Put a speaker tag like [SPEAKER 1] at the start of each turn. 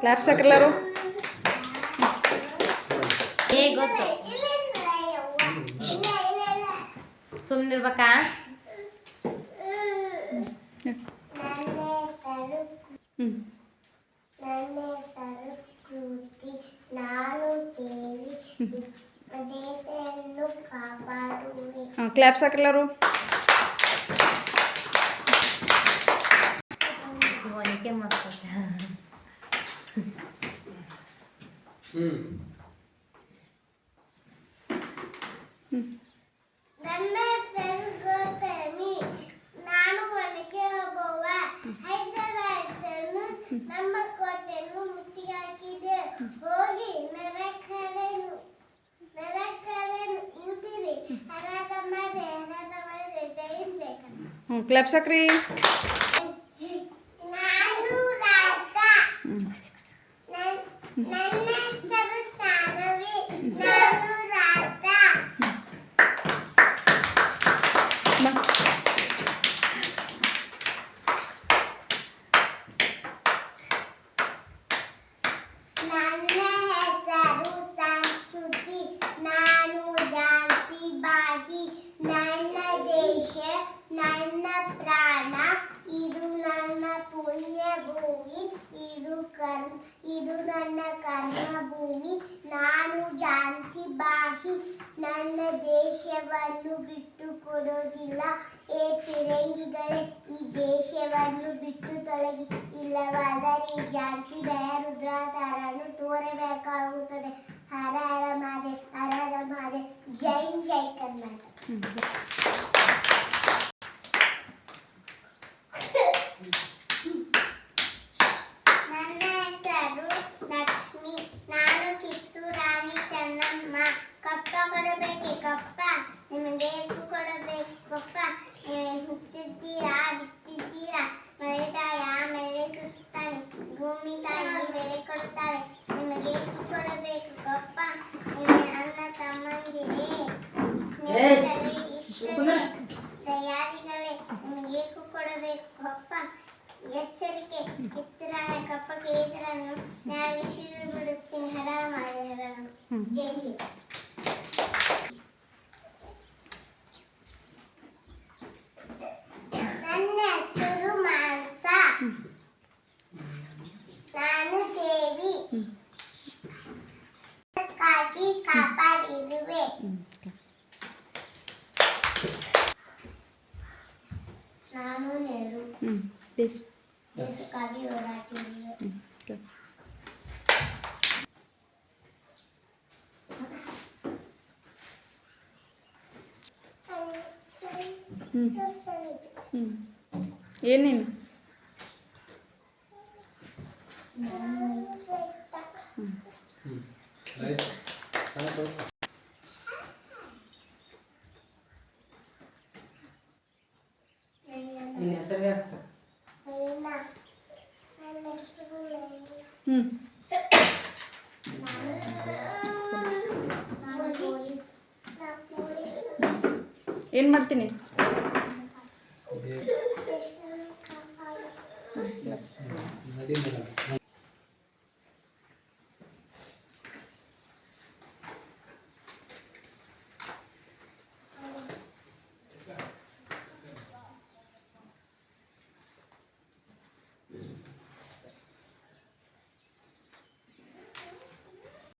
[SPEAKER 1] Claps ಹಾಕ್ರಲ್ಲಾರು
[SPEAKER 2] ಏ ಗೊತ್ತು
[SPEAKER 3] ಇಲ್ಲಿಂದ ಯವ್ವ. ಇಲ್ಲ, ಇಲ್ಲ, ಇಲ್ಲ.
[SPEAKER 2] ಸುಮ್ಮನಿರ್ಬೇಕಾ
[SPEAKER 3] ದೇವಿ ದೇಶವನ್ನು ಕಾಪಾಡುವೆ
[SPEAKER 1] ಹಾಂ ಕ್ಲಾಪ್ಸ್ ಹಾಕ್ರಲ್ಲಾರು
[SPEAKER 2] ಒನಕೆ ಮಕ್ಕಳ
[SPEAKER 3] ನನ್ನ ಹೆಸರು ಗೌತಮಿ ನಾನು ಒನಕೆ ಒಬ್ಬವ ಹೈದರಾಬಾದನ್ನು ನಮ್ಮ
[SPEAKER 1] ಹ್ಞೂ ಕ್ಲಾಪ್ಸ್ ಹಾಕ್ರಿ
[SPEAKER 3] ನಾನು ನನ್ನ ಪ್ರಾಣ, ಇದು ನನ್ನ ಪುಣ್ಯ ಭೂಮಿ ಇದು ಕರ್ ಇದು ನನ್ನ ಕರ್ಮ ಭೂಮಿ ನಾನು ಜಾನ್ಸಿ ಬಾಹಿ, ನನ್ನ ದೇಶವನ್ನು ಬಿಟ್ಟು ಕೊಡೋದಿಲ್ಲ ಏ ಫಿರಂಗಿಗಳೇ ಈ ದೇಶವನ್ನು ಬಿಟ್ಟು ತೊಲಗಿ. ಇಲ್ಲವಾದರೆ ಈ ಝಾನ್ಸಿ ರುದ್ರಾತಾರನ್ನು ತೋರಬೇಕಾಗುತ್ತದೆ. ಹರ ಹರ ಮಾದೆ ಹರ ಹರ ಮಾದೆ ಜೈ ಜೈ ಕರ್ನಾಟಕ. ಎಚ್ಚರಿಕೆ ಕಿತ್ತೂರಾಣಿ ಕಪ್ಪ ಕೇದರನ್ನು ನಾನು ಶಿರು ಬಿಡುತ್ತೀನಿ ಹರ ಮಾಡಿ ಹರನು ಜೈ ನನ್ನ ಹೆಸರು ನಾನು ದೇವಿ. ಕಾಗಿ ಕಾಪಾಡಿರುವೆ.
[SPEAKER 1] ಏನೇನು
[SPEAKER 4] ನಿನ್ನ
[SPEAKER 1] ಏನು ಮಾಡ್ತೀನಿ